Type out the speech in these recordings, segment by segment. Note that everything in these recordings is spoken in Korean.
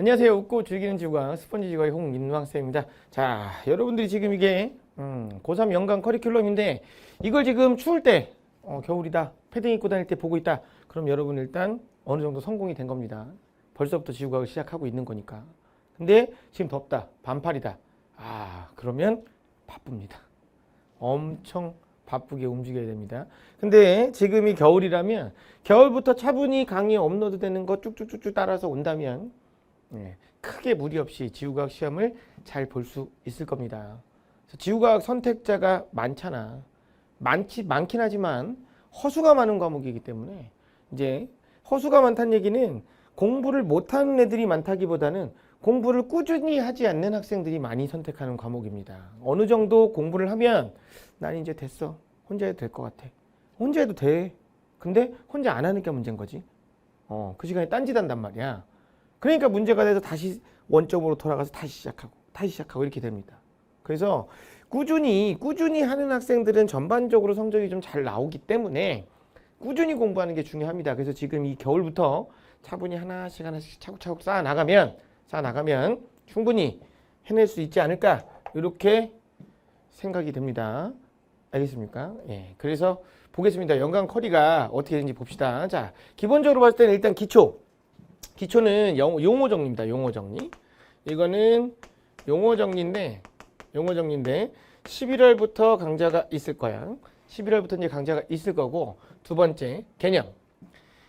안녕하세요. 웃고 즐기는 지구과 스펀지 지구의 홍민왕쌤입니다. 자, 여러분들이 지금 이게 음, 고3 연간 커리큘럼인데 이걸 지금 추울 때 어, 겨울이다. 패딩 입고 다닐 때 보고 있다. 그럼 여러분 일단 어느 정도 성공이 된 겁니다. 벌써부터 지구과학을 시작하고 있는 거니까. 근데 지금 덥다. 반팔이다. 아, 그러면 바쁩니다. 엄청 바쁘게 움직여야 됩니다. 근데 지금이 겨울이라면 겨울부터 차분히 강의 업로드 되는 거 쭉쭉쭉쭉 따라서 온다면 예, 크게 무리 없이 지구과학 시험을 잘 볼 수 있을 겁니다. 지구과학 선택자가 많잖아. 많지 많긴 하지만 허수가 많은 과목이기 때문에 이제 허수가 많다는 얘기는 공부를 못하는 애들이 많다기보다는 공부를 꾸준히 하지 않는 학생들이 많이 선택하는 과목입니다. 어느 정도 공부를 하면 난 이제 됐어. 혼자 해도 될 것 같아. 혼자 해도 돼. 근데 혼자 안 하니까 문제인 거지. 어, 그 시간에 딴짓 한단 말이야. 그러니까 문제가 돼서 다시 원점으로 돌아가서 다시 시작하고 다시 시작하고 이렇게 됩니다. 그래서 꾸준히 꾸준히 하는 학생들은 전반적으로 성적이 좀 잘 나오기 때문에 꾸준히 공부하는 게 중요합니다. 그래서 지금 이 겨울부터 차분히 하나씩 하나씩 차곡차곡 쌓아 나가면 쌓아 나가면 충분히 해낼 수 있지 않을까 이렇게 생각이 됩니다. 알겠습니까? 예. 그래서 보겠습니다. 연간 커리가 어떻게 되는지 봅시다. 자, 기본적으로 봤을 때는 일단 기초. 기초는 영, 용어 정리입니다. 용어 정리. 이거는 용어 정리인데, 용어 정리인데, 11월부터 강좌가 있을 거야. 11월부터 이제 강좌가 있을 거고, 두 번째, 개념.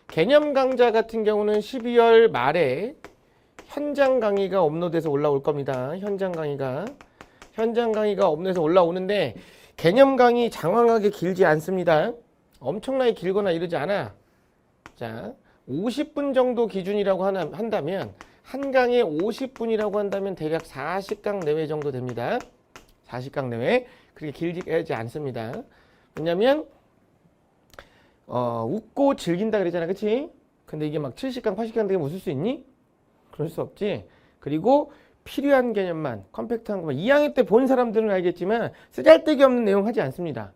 개념 강좌 같은 경우는 12월 말에 현장 강의가 업로드돼서 올라올 겁니다. 현장 강의가. 현장 강의가 업로드돼서 올라오는데, 개념 강의 장황하게 길지 않습니다. 엄청나게 길거나 이러지 않아. 자, 50분 정도 기준이라고 하나, 한다면 한 강에 50분이라고 한다면 대략 40강 내외 정도 됩니다. 40강 내외 그렇게 길지 않습니다. 왜냐면 어, 웃고 즐긴다 그랬잖아. 그치? 근데 이게 막 70강, 80강 되게 웃을 수 있니? 그럴 수 없지. 그리고 필요한 개념만 컴팩트한 것만 2학년 때 본 사람들은 알겠지만 쓰잘데기 없는 내용 하지 않습니다.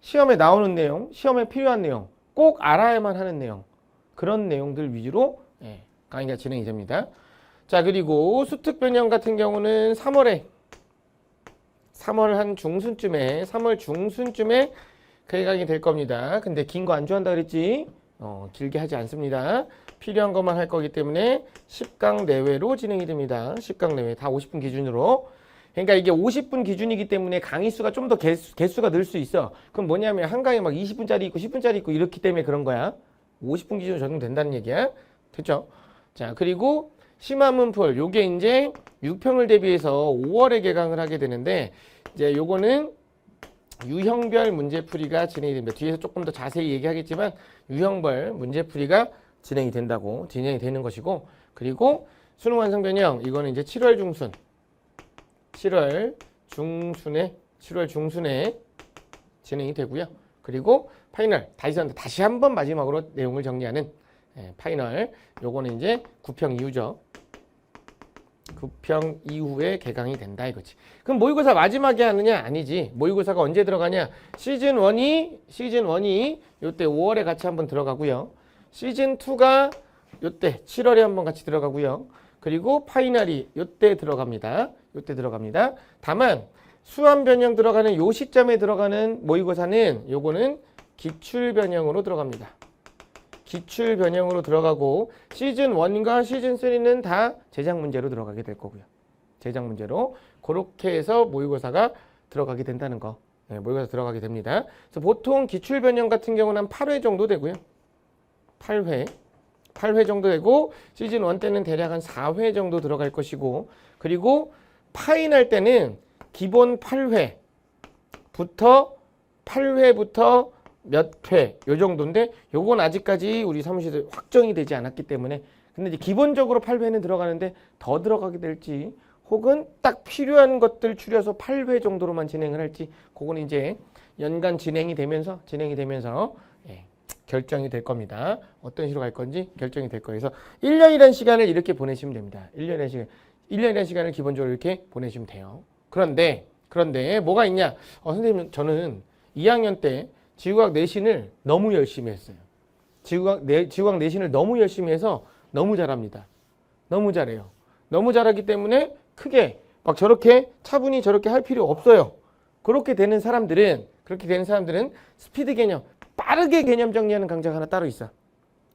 시험에 나오는 내용, 시험에 필요한 내용, 꼭 알아야만 하는 내용 그런 내용들 위주로 예, 강의가 진행이 됩니다. 자 그리고 수특 변형 같은 경우는 3월에 3월 한 중순쯤에 3월 중순쯤에 개강이 될 겁니다. 근데 긴 거 안 좋아한다 그랬지? 어, 길게 하지 않습니다. 필요한 것만 할 거기 때문에 10강 내외로 진행이 됩니다. 10강 내외 다 50분 기준으로. 그러니까 이게 50분 기준이기 때문에 강의 수가 좀 더 개수, 개수가 늘 수 있어. 그럼 뭐냐면 한 강에 막 20분짜리 있고 10분짜리 있고 이렇기 때문에 그런 거야. 50분 기준으로 적용된다는 얘기야. 됐죠? 자, 그리고 심한 문풀. 요게 이제 6평을 대비해서 5월에 개강을 하게 되는데 이제 요거는 유형별 문제풀이가 진행이 됩니다. 뒤에서 조금 더 자세히 얘기하겠지만 유형별 문제풀이가 진행이 된다고 진행이 되는 것이고 그리고 수능 완성 변형 이거는 이제 7월 중순 7월 중순에 7월 중순에 진행이 되고요. 그리고 파이널 다시 다시 한번 마지막으로 내용을 정리하는 예, 파이널 요거는 이제 9평 이후죠. 9평 이후에 개강이 된다 이거지. 그럼 모의고사 마지막에 하느냐? 아니지. 모의고사가 언제 들어가냐? 시즌 1이 시즌 1이 요때 5월에 같이 한번 들어가고요. 시즌 2가 요때 7월에 한번 같이 들어가고요. 그리고 파이널이 요때 들어갑니다. 요때 들어갑니다. 다만 수험 변형 들어가는 요 시점에 들어가는 모의고사는 요거는 기출 변형으로 들어갑니다. 기출 변형으로 들어가고 시즌 1과 시즌 3는 다 제작 문제로 들어가게 될 거고요. 제작 문제로 그렇게 해서 모의고사가 들어가게 된다는 거. 네, 모의고사 들어가게 됩니다. 그래서 보통 기출 변형 같은 경우는 한 8회 정도 되고요. 8회. 8회 정도 되고 시즌 1 때는 대략 한 4회 정도 들어갈 것이고 그리고 파이널 때는 기본 8회부터 8회부터 몇 회, 요 정도인데 요건 아직까지 우리 사무실에 확정이 되지 않았기 때문에 근데 이제 기본적으로 8회는 들어가는데 더 들어가게 될지 혹은 딱 필요한 것들 줄여서 8회 정도로만 진행을 할지 그건 이제 연간 진행이 되면서 진행이 되면서 예, 결정이 될 겁니다. 어떤 식으로 갈 건지 결정이 될 거예요. 그래서 1년이라는 시간을 이렇게 보내시면 됩니다. 1년이라는 시간 1년이라는 시간을 기본적으로 이렇게 보내시면 돼요. 그런데 그런데 뭐가 있냐? 어, 선생님 저는 2학년 때 지구과학 내신을 너무 열심히 했어요. 지구과학, 내, 지구과학 내신을 너무 열심히 해서 너무 잘합니다. 너무 잘해요. 너무 잘하기 때문에 크게 막 저렇게 차분히 저렇게 할 필요 없어요. 그렇게 되는 사람들은 그렇게 되는 사람들은 스피드 개념 빠르게 개념 정리하는 강좌가 하나 따로 있어.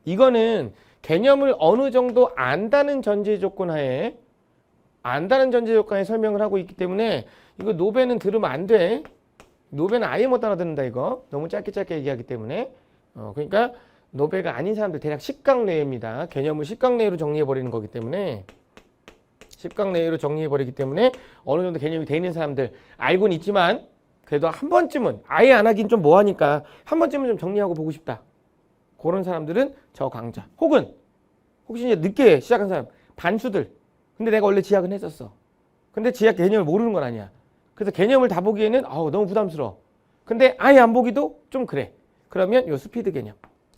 이거는 개념을 어느 정도 안다는 전제 조건 하에 안다는 전제 조건에 설명을 하고 있기 때문에 이거 노베는 들으면 안 돼. 노베는 아예 못 알아듣는다 이거. 너무 짧게 짧게 얘기하기 때문에. 어, 그러니까 노베가 아닌 사람들 대략 10강 내외입니다. 개념을 10강 내외로 정리해 버리는 거기 때문에 10강 내외로 정리해 버리기 때문에 어느 정도 개념이 돼 있는 사람들 알고는 있지만 그래도 한 번쯤은 아예 안 하긴 좀 뭐하니까 한 번쯤은 좀 정리하고 보고 싶다. 그런 사람들은 저 강좌. 혹은 혹시 이제 늦게 시작한 사람 반수들. 근데 내가 원래 지학은 했었어. 근데 지학 개념을 모르는 건 아니야. 그래서 개념을 다 보기에는 아우 너무 부담스러워. 근데 아예 안 보기도 좀 그래. 그러면 요 스피드 개념.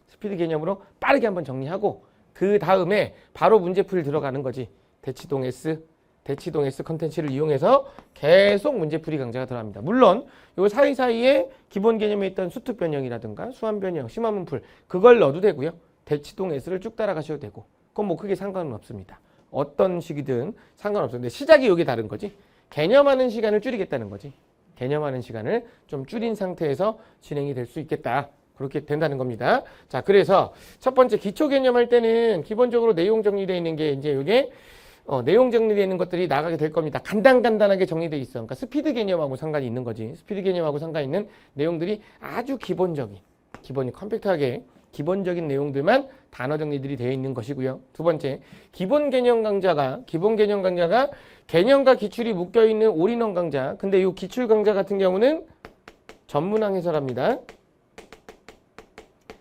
스피드 개념으로 빠르게 한번 정리하고 그 다음에 바로 문제풀이 들어가는 거지. 대치동 S, 대치동 S 컨텐츠를 이용해서 계속 문제풀이 강좌가 들어갑니다. 물론 요 사이사이에 기본 개념에 있던 수특 변형이라든가 수완 변형, 심화 문풀 그걸 넣어도 되고요. 대치동 S를 쭉 따라가셔도 되고 그건 뭐 크게 상관은 없습니다. 어떤 식이든 상관없어요. 근데 시작이 여기 다른 거지. 개념하는 시간을 줄이겠다는 거지. 개념하는 시간을 좀 줄인 상태에서 진행이 될 수 있겠다. 그렇게 된다는 겁니다. 자, 그래서 첫 번째 기초 개념 할 때는 기본적으로 내용 정리되어 있는 게 이제 이게 어, 내용 정리되어 있는 것들이 나가게 될 겁니다. 간단간단하게 정리되어 있어. 그러니까 스피드 개념하고 상관이 있는 거지. 스피드 개념하고 상관이 있는 내용들이 아주 기본적인, 기본이 컴팩트하게 기본적인 내용들만 단어 정리들이 되어 있는 것이고요. 두 번째, 기본 개념 강좌가 기본 개념 강좌가 개념과 기출이 묶여 있는 올인원 강좌. 근데 이 기출 강좌 같은 경우는 전문항 해설합니다.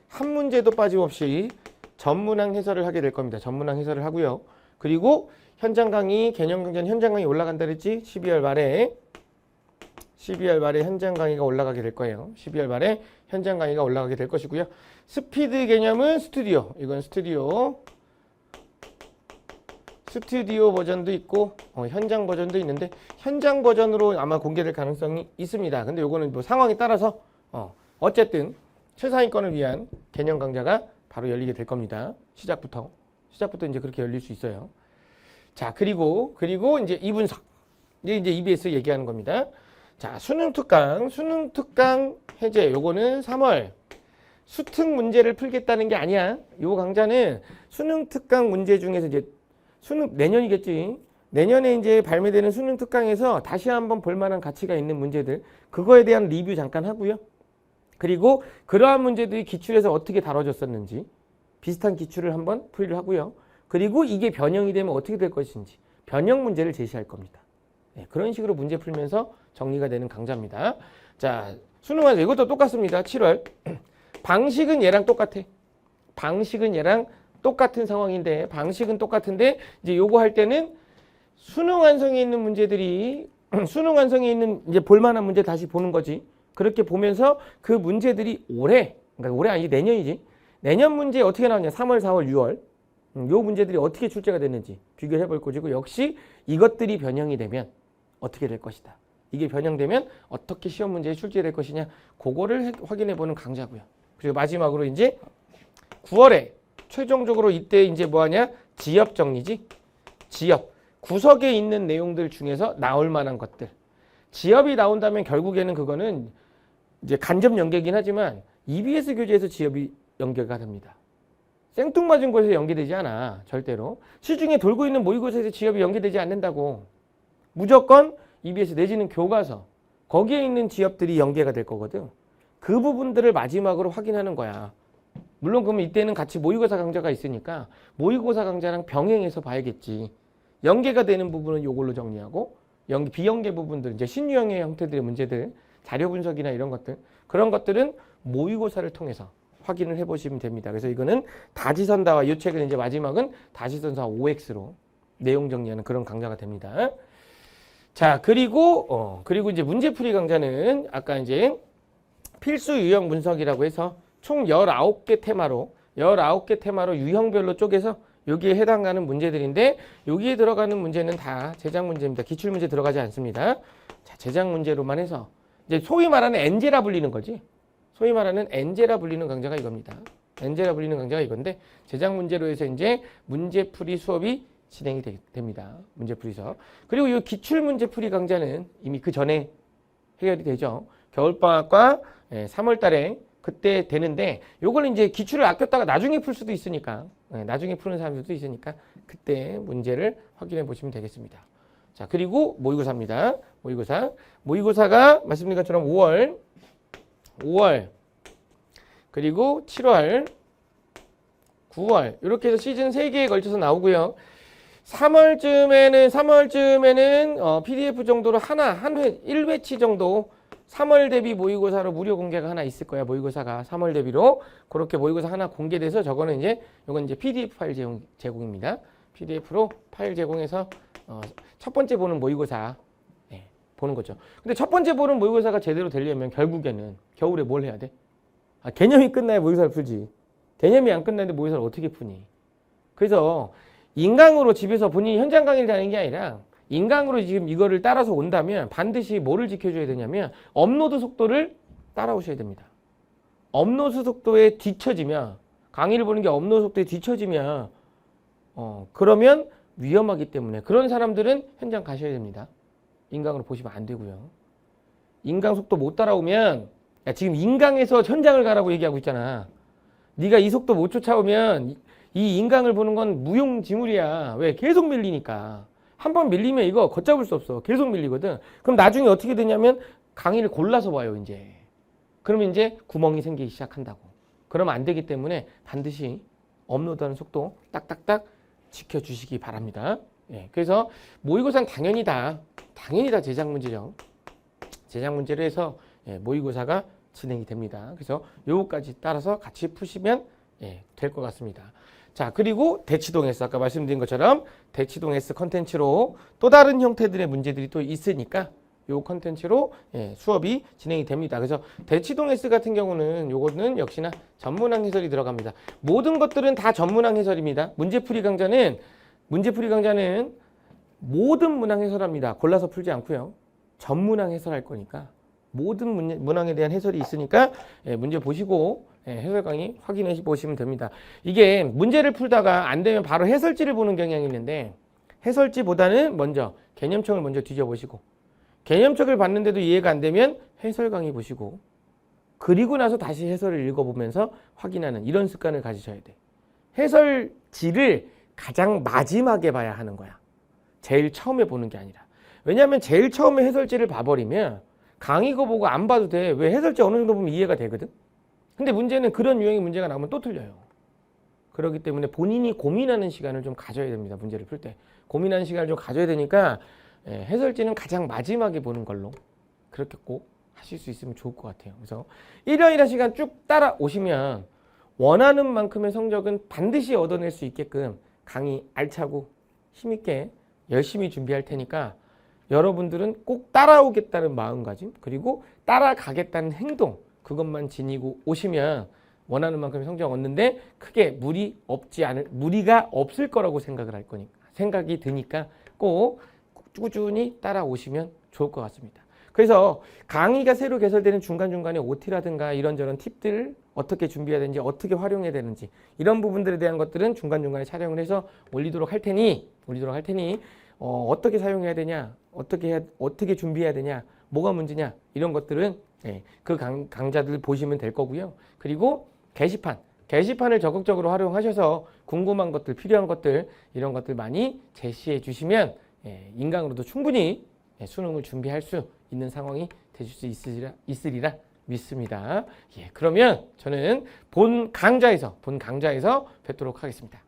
한 문제도 빠짐없이 전문항 해설을 하게 될 겁니다. 전문항 해설을 하고요. 그리고 현장 강의, 개념 강좌는 현장 강의 올라간다 그랬지? 12월 말에 12월 말에 현장 강의가 올라가게 될 거예요. 12월 말에 현장 강의가 올라가게 될 것이고요. 스피드 개념은 스튜디오. 이건 스튜디오. 스튜디오 버전도 있고 어, 현장 버전도 있는데 현장 버전으로 아마 공개될 가능성이 있습니다. 근데 요거는 뭐 상황에 따라서 어, 어쨌든 최상위권을 위한 개념 강좌가 바로 열리게 될 겁니다. 시작부터 시작부터 이제 그렇게 열릴 수 있어요. 자 그리고 그리고 이제 이분석 이제 이제 EBS 얘기하는 겁니다. 자 수능 특강 수능 특강 해제 요거는 3월 수특 문제를 풀겠다는 게 아니야. 요 강좌는 수능 특강 문제 중에서 이제 수능 내년이겠지. 내년에 이제 발매되는 수능 특강에서 다시 한번 볼 만한 가치가 있는 문제들 그거에 대한 리뷰 잠깐 하고요. 그리고 그러한 문제들이 기출에서 어떻게 다뤄졌었는지 비슷한 기출을 한번 풀이를 하고요. 그리고 이게 변형이 되면 어떻게 될 것인지 변형 문제를 제시할 겁니다. 네, 그런 식으로 문제 풀면서 정리가 되는 강좌입니다. 자, 수능에서 이것도 똑같습니다. 7월. 방식은 얘랑 똑같아. 방식은 얘랑 똑같은 상황인데 방식은 똑같은데 이제 요거 할 때는 수능 완성에 있는 문제들이 수능 완성에 있는 이제 볼만한 문제 다시 보는 거지. 그렇게 보면서 그 문제들이 올해 그러니까 올해 아니지 내년이지. 내년 문제 어떻게 나왔냐? 3월, 4월, 6월. 음, 요 문제들이 어떻게 출제가 됐는지 비교를 해볼 것이고 역시 이것들이 변형이 되면 어떻게 될 것이다. 이게 변형되면 어떻게 시험 문제에 출제될 것이냐 그거를 확인해 보는 강좌고요. 그리고 마지막으로 이제 9월에 최종적으로 이때 이제 뭐하냐 지엽 정리지 지엽 구석에 있는 내용들 중에서 나올 만한 것들 지엽이 나온다면 결국에는 그거는 이제 간접 연계긴 하지만 EBS 교재에서 지엽이 연계가 됩니다. 생뚱맞은 곳에서 연계되지 않아 절대로 시중에 돌고 있는 모의고사에서 지엽이 연계되지 않는다고 무조건 EBS 내지는 교과서 거기에 있는 지엽들이 연계가 될 거거든 그 부분들을 마지막으로 확인하는 거야 물론 그러면 이때는 같이 모의고사 강좌가 있으니까 모의고사 강좌랑 병행해서 봐야겠지 연계가 되는 부분은 요걸로 정리하고 연계, 비연계 부분들 이제 신유형의 형태들의 문제들 자료 분석이나 이런 것들 그런 것들은 모의고사를 통해서 확인을 해보시면 됩니다. 그래서 이거는 다지선다와 이 책은 이제 마지막은 다지선다와 OX로 내용 정리하는 그런 강좌가 됩니다. 자 그리고 어 그리고 이제 문제풀이 강좌는 아까 이제 필수 유형 분석이라고 해서 총 19개 테마로 19개 테마로 유형별로 쪼개서 여기에 해당하는 문제들인데 여기에 들어가는 문제는 다 제작 문제입니다. 기출 문제 들어가지 않습니다. 자, 제작 문제로만 해서 이제 소위 말하는 엔제라 불리는 거지. 소위 말하는 엔제라 불리는 강좌가 이겁니다. 엔제라 불리는 강좌가 이건데 제작 문제로 해서 이제 문제풀이 수업이 진행이 되, 됩니다. 문제풀이서. 그리고 이 기출문제풀이 강좌는 이미 그 전에 해결이 되죠. 겨울방학과 3월 달에 그때 되는데 요거는 이제 기출을 아꼈다가 나중에 풀 수도 있으니까 예, 나중에 푸는 사람들도 있으니까 그때 문제를 확인해 보시면 되겠습니다. 자 그리고 모의고사입니다. 모의고사 모의고사가 말씀드린 것처럼 5월 5월 그리고 7월 9월 이렇게 해서 시즌 3개에 걸쳐서 나오고요. 3월쯤에는 3월쯤에는 어, PDF 정도로 하나 한회 1회치 정도 3월 대비 모의고사로 무료 공개가 하나 있을 거야. 모의고사가 3월 대비로 그렇게 모의고사 하나 공개돼서 저거는 이제 이건 이제 PDF 파일 제공, 제공입니다. PDF로 파일 제공해서 어, 첫 번째 보는 모의고사 예, 보는 거죠. 근데 첫 번째 보는 모의고사가 제대로 되려면 결국에는 겨울에 뭘 해야 돼? 아, 개념이 끝나야 모의고사를 풀지. 개념이 안 끝나는데 모의고사를 어떻게 푸니? 그래서 인강으로 집에서 본인이 현장 강의를 하는 게 아니라 인강으로 지금 이거를 따라서 온다면 반드시 뭐를 지켜줘야 되냐면 업로드 속도를 따라오셔야 됩니다. 업로드 속도에 뒤처지면 강의를 보는 게 업로드 속도에 뒤처지면 어 그러면 위험하기 때문에 그런 사람들은 현장 가셔야 됩니다. 인강으로 보시면 안 되고요. 인강 속도 못 따라오면 야, 지금 인강에서 현장을 가라고 얘기하고 있잖아. 네가 이 속도 못 쫓아오면 이 인강을 보는 건 무용지물이야. 왜? 계속 밀리니까. 한 번 밀리면 이거 걷잡을 수 없어. 계속 밀리거든. 그럼 나중에 어떻게 되냐면 강의를 골라서 봐요, 이제. 그러면 이제 구멍이 생기기 시작한다고. 그러면 안 되기 때문에 반드시 업로드하는 속도 딱딱딱 지켜주시기 바랍니다. 예, 그래서 모의고사는 당연히 다, 당연히 다 제작 문제죠. 제작 문제로 해서 예, 모의고사가 진행이 됩니다. 그래서 요거까지 따라서 같이 푸시면 예, 될 것 같습니다. 자, 그리고 대치동 S 아까 말씀드린 것처럼 대치동 S 컨텐츠로 또 다른 형태들의 문제들이 또 있으니까 요 컨텐츠로 예, 수업이 진행이 됩니다. 그래서 대치동 S 같은 경우는 요거는 역시나 전문항 해설이 들어갑니다. 모든 것들은 다 전문항 해설입니다. 문제풀이 강좌는 문제풀이 강좌는 모든 문항 해설합니다. 골라서 풀지 않고요. 전문항 해설할 거니까 모든 문- 문항에 대한 해설이 있으니까 예, 문제 보시고 예, 해설 강의 확인해 보시면 됩니다. 이게 문제를 풀다가 안 되면 바로 해설지를 보는 경향이 있는데 해설지보다는 먼저 개념책을 먼저 뒤져보시고 개념책을 봤는데도 이해가 안 되면 해설 강의 보시고 그리고 나서 다시 해설을 읽어보면서 확인하는 이런 습관을 가지셔야 돼. 해설지를 가장 마지막에 봐야 하는 거야. 제일 처음에 보는 게 아니라. 왜냐하면 제일 처음에 해설지를 봐버리면 강의 거 보고 안 봐도 돼. 왜 해설지 어느 정도 보면 이해가 되거든. 근데 문제는 그런 유형의 문제가 나오면 또 틀려요. 그렇기 때문에 본인이 고민하는 시간을 좀 가져야 됩니다. 문제를 풀 때. 고민하는 시간을 좀 가져야 되니까 예, 해설지는 가장 마지막에 보는 걸로 그렇게 꼭 하실 수 있으면 좋을 것 같아요. 그래서 1년이라는 시간 쭉 따라오시면 원하는 만큼의 성적은 반드시 얻어낼 수 있게끔 강의 알차고 힘있게 열심히 준비할 테니까 여러분들은 꼭 따라오겠다는 마음가짐 그리고 따라가겠다는 행동 그것만 지니고 오시면 원하는 만큼의 성적 얻는데 크게 무리 없지 않을 무리가 없을 거라고 생각을 할 거니까 생각이 드니까 꼭 꾸준히 따라오시면 좋을 것 같습니다. 그래서 강의가 새로 개설되는 중간중간에 OT라든가 이런저런 팁들 어떻게 준비해야 되는지 어떻게 활용해야 되는지 이런 부분들에 대한 것들은 중간중간에 촬영을 해서 올리도록 할 테니 올리도록 할 테니 어, 어떻게 사용해야 되냐 어떻게 해야, 어떻게 준비해야 되냐 뭐가 문제냐 이런 것들은 예, 그 강, 강좌들 보시면 될 거고요. 그리고 게시판 게시판을 적극적으로 활용하셔서 궁금한 것들 필요한 것들 이런 것들 많이 제시해 주시면 예, 인강으로도 충분히 예, 수능을 준비할 수 있는 상황이 되실 수 있으리라, 있으리라 믿습니다. 예, 그러면 저는 본 강좌에서 본 강좌에서 뵙도록 하겠습니다.